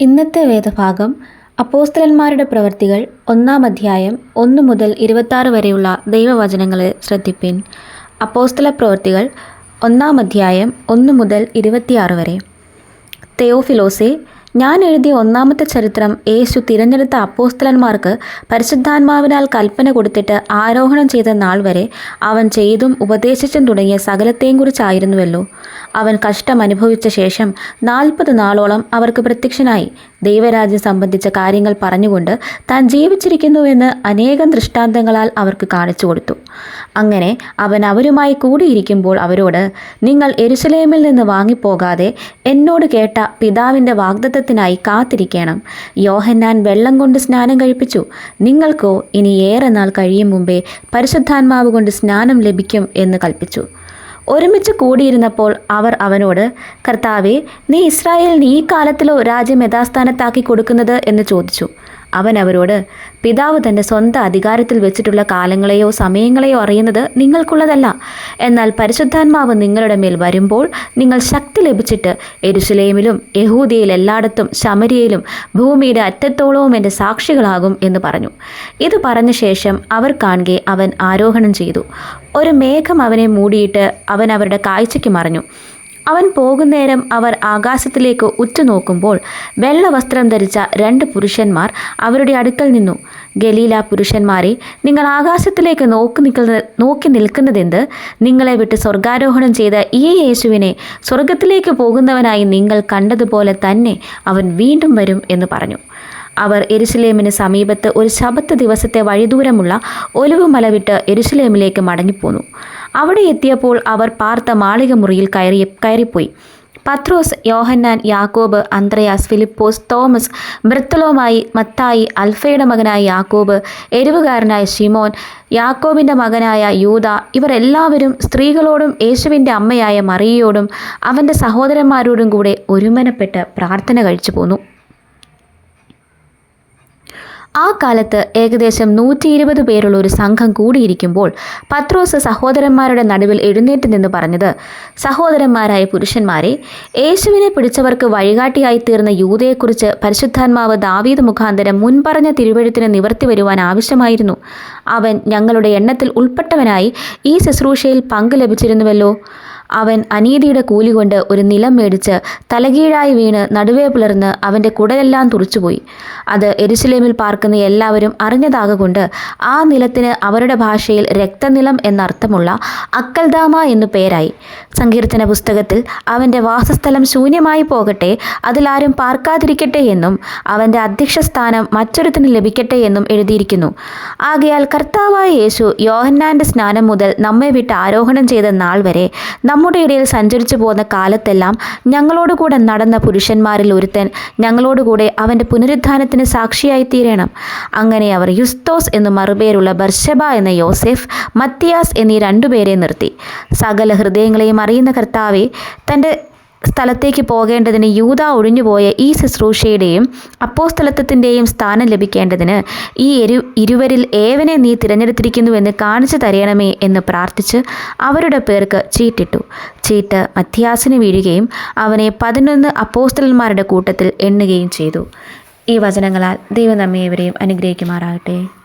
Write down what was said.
ഇന്നത്തെ വേദഭാഗം അപ്പോസ്തലന്മാരുടെ പ്രവൃത്തികൾ ഒന്നാം അധ്യായം ഒന്ന് മുതൽ ഇരുപത്താറ് വരെയുള്ള ദൈവവചനങ്ങളെ ശ്രദ്ധിപ്പിൻ. അപ്പോസ്തല പ്രവൃത്തികൾ ഒന്നാം അധ്യായം ഒന്ന് മുതൽ ഇരുപത്തിയാറ് വരെ. തെയോഫിലോസെ ഞാൻ എഴുതിയ ഒന്നാമത്തെ ചരിത്രം യേശു തിരഞ്ഞെടുത്ത അപ്പോസ്തലന്മാർക്ക് പരിശുദ്ധാത്മാവിനാൽ കൽപ്പന കൊടുത്തിട്ട് ആരോഹണം ചെയ്ത നാൾ വരെ അവൻ ചെയ്തും ഉപദേശിച്ചും തുടങ്ങിയ സകലത്തെയും കുറിച്ചായിരുന്നുവല്ലോ. അവൻ കഷ്ടം അനുഭവിച്ച ശേഷം നാൽപ്പത് നാളോളം അവർക്ക് പ്രത്യക്ഷനായി. ദൈവരാജ്യം സംബന്ധിച്ച കാര്യങ്ങൾ പറഞ്ഞുകൊണ്ട് താൻ ജീവിച്ചിരിക്കുന്നുവെന്ന് അനേകം ദൃഷ്ടാന്തങ്ങളാൽ അവർക്ക് കാണിച്ചു കൊടുത്തു. അങ്ങനെ അവൻ അവരുമായി കൂടിയിരിക്കുമ്പോൾ അവരോട് നിങ്ങൾ എരുസലേമിൽ നിന്ന് വാങ്ങിപ്പോകാതെ എന്നോട് കേട്ട പിതാവിന്റെ വാഗ്ദത്തത്തിനായി കാത്തിരിക്കണം. യോഹന്നാൻ വെള്ളം കൊണ്ട് സ്നാനം കഴിപ്പിച്ചു. നിങ്ങൾക്കോ ഇനി ഏറെ നാൾ കഴിയും മുമ്പേ പരിശുദ്ധാത്മാവ് കൊണ്ട് സ്നാനം ലഭിക്കും എന്ന് കൽപ്പിച്ചു. ഒരുമിച്ച് കൂടിയിരുന്നപ്പോൾ അവർ അവനോട് കർത്താവെ നീ ഇസ്രായേലിന് ഈ കാലത്തിലോ രാജ്യം യഥാസ്ഥാനത്താക്കി കൊടുക്കുന്നത്? എന്ന് ചോദിച്ചു. അവൻ അവരോട് പിതാവ് തന്റെ സ്വന്തം അധികാരത്തിൽ വെച്ചിട്ടുള്ള കാലങ്ങളെയോ സമയങ്ങളെയോ അറിയുന്നത് നിങ്ങൾക്കുള്ളതല്ല. എന്നാൽ പരിശുദ്ധാത്മാവ് നിങ്ങളുടെ മേൽ വരുമ്പോൾ നിങ്ങൾ ശക്തി ലഭിച്ചിട്ട് എരുസലേമിലും യഹൂദിയയിൽ എല്ലായിടത്തും ശമരിയയിലും ഭൂമിയുടെ അറ്റത്തോളവും എന്റെ സാക്ഷികളാകും എന്ന് പറഞ്ഞു. ഇത് പറഞ്ഞ ശേഷം അവർ കാണുകെ അവൻ ആരോഹണം ചെയ്തു. ഒരു മേഘം അവനെ മൂടിയിട്ട് അവൻ അവരുടെ കാഴ്ചയ്ക്ക് മറഞ്ഞു. അവൻ പോകുന്നേരം അവർ ആകാശത്തിലേക്ക് ഉറ്റുനോക്കുമ്പോൾ വെള്ള വസ്ത്രം ധരിച്ച രണ്ട് പുരുഷന്മാർ അവരുടെ അടുക്കൽ നിന്നു. ഗലീല പുരുഷന്മാരെ നിങ്ങൾ ആകാശത്തിലേക്ക് നോക്കി നിൽക്കുന്ന നോക്കി നിൽക്കുന്നതെന്ത്? നിങ്ങളെ വിട്ട് സ്വർഗാരോഹണം ചെയ്ത ഈ യേശുവിനെ സ്വർഗത്തിലേക്ക് പോകുന്നവനായി നിങ്ങൾ കണ്ടതുപോലെ തന്നെ അവൻ വീണ്ടും വരും എന്ന് പറഞ്ഞു. അവർ എരുസലേമിന് സമീപത്ത് ഒരു ശബത്ത് ദിവസത്തെ വഴിദൂരമുള്ള ഒലിവുമല വിട്ട് എരുസലേമിലേക്ക് മടങ്ങിപ്പോന്നു. അവിടെ എത്തിയപ്പോൾ അവർ പാർത്ത മാളിക മുറിയിൽ കയറി കയറിപ്പോയി. പത്രോസ് യോഹന്നാൻ യാക്കോബ് അന്ത്രയാസ് ഫിലിപ്പോസ് തോമസ് ബ്രത്തലോമായി മത്തായി അൽഫയുടെ മകനായ യാക്കോബ് എരിവുകാരനായ ഷിമോൻ യാക്കോബിന്റെ മകനായ യൂത ഇവരെല്ലാവരും സ്ത്രീകളോടും യേശുവിന്റെ അമ്മയായ മറിയയോടും അവന്റെ സഹോദരന്മാരോടും കൂടെ ഒരുമനപ്പെട്ട് പ്രാർത്ഥന കഴിച്ചു പോന്നു. ആ കാലത്ത് ഏകദേശം നൂറ്റി ഇരുപത് പേരുള്ള ഒരു സംഘം കൂടിയിരിക്കുമ്പോൾ പത്രോസ് സഹോദരന്മാരുടെ നടുവിൽ എഴുന്നേറ്റ് നിന്ന് പറഞ്ഞത് സഹോദരന്മാരായ പുരുഷന്മാരെ യേശുവിനെ പിടിച്ചവർക്ക് വഴികാട്ടിയായി തീർന്ന യൂതയെക്കുറിച്ച് പരിശുദ്ധാത്മാവ് ദാവീദ് മുഖാന്തരം മുൻപറഞ്ഞ തിരുവഴുത്തിന് നിവർത്തി വരുവാൻ ആവശ്യമായിരുന്നു. അവൻ ഞങ്ങളുടെ എണ്ണത്തിൽ ഉൾപ്പെട്ടവനായി ഈ ശുശ്രൂഷയിൽ പങ്ക് ലഭിച്ചിരുന്നുവല്ലോ. അവൻ അനീതിയുടെ കൂലി കൊണ്ട് ഒരു നിലം മേടിച്ച് തലകീഴായി വീണ് നടുവേ പിളർന്ന് അവന്റെ കുടലെല്ലാം തുറച്ചുപോയി. അത് എരുസലേമിൽ പാർക്കുന്ന എല്ലാവരും അറിഞ്ഞതാകൊണ്ട് ആ നിലത്തിന് അവരുടെ ഭാഷയിൽ രക്തനിലം എന്നർത്ഥമുള്ള അക്കൽദാമ എന്നു പേരായി. സങ്കീർത്തന പുസ്തകത്തിൽ അവന്റെ വാസസ്ഥലം ശൂന്യമായി പോകട്ടെ അതിലാരും പാർക്കാതിരിക്കട്ടെ എന്നും അവന്റെ അധ്യക്ഷ സ്ഥാനം മറ്റൊരുത്തിന് ലഭിക്കട്ടെ എന്നും എഴുതിയിരിക്കുന്നു. ആകയാൽ കർത്താവായ യേശു യോഹന്നാന്റെ സ്നാനം മുതൽ നമ്മെ വിട്ട് ആരോഹണം ചെയ്ത നാൾ വരെ നമ്മുടെ ഇടയിൽ സഞ്ചരിച്ചു പോകുന്ന കാലത്തെല്ലാം ഞങ്ങളോട് ഞങ്ങളോടുകൂടെ നടന്ന പുരുഷന്മാരിൽ ഒരുത്തൻ ഞങ്ങളോടുകൂടെ അവന്റെ പുനരുദ്ധാനത്തിന് സാക്ഷിയായി തീരണം. അങ്ങനെ അവർ യുസ്തോസ് എന്നു മറുപേരുള്ള ബർഷബ എന്ന യോസെഫ് മത്തിയാസ് എന്നീ രണ്ടുപേരെ നിർത്തി. സകല ഹൃദയങ്ങളെയും അറിയുന്ന കർത്താവെ തന്റെ സ്ഥലത്തേക്ക് പോകേണ്ടതിന് യൂത ഒഴിഞ്ഞുപോയ ഈ ശുശ്രൂഷയുടെയും അപ്പോസ്തലത്വത്തിന്റെയും സ്ഥാനം ലഭിക്കേണ്ടതിന് ഈ ഇരു ഇരുവരിൽ ഏവനെ നീ തിരഞ്ഞെടുത്തിരിക്കുന്നുവെന്ന് കാണിച്ചു തരയണമേ എന്ന് പ്രാർത്ഥിച്ച് അവരുടെ പേർക്ക് ചീട്ടിട്ടു. ചീട്ട് മത്യാസിന് വീഴുകയും അവനെ പതിനൊന്ന് അപ്പോസ്തലന്മാരുടെ കൂട്ടത്തിൽ എണ്ണുകയും ചെയ്തു. ഈ വചനങ്ങളാൽ ദൈവം നമ്മെ ഇവരെയും അനുഗ്രഹിക്കുമാറാകട്ടെ.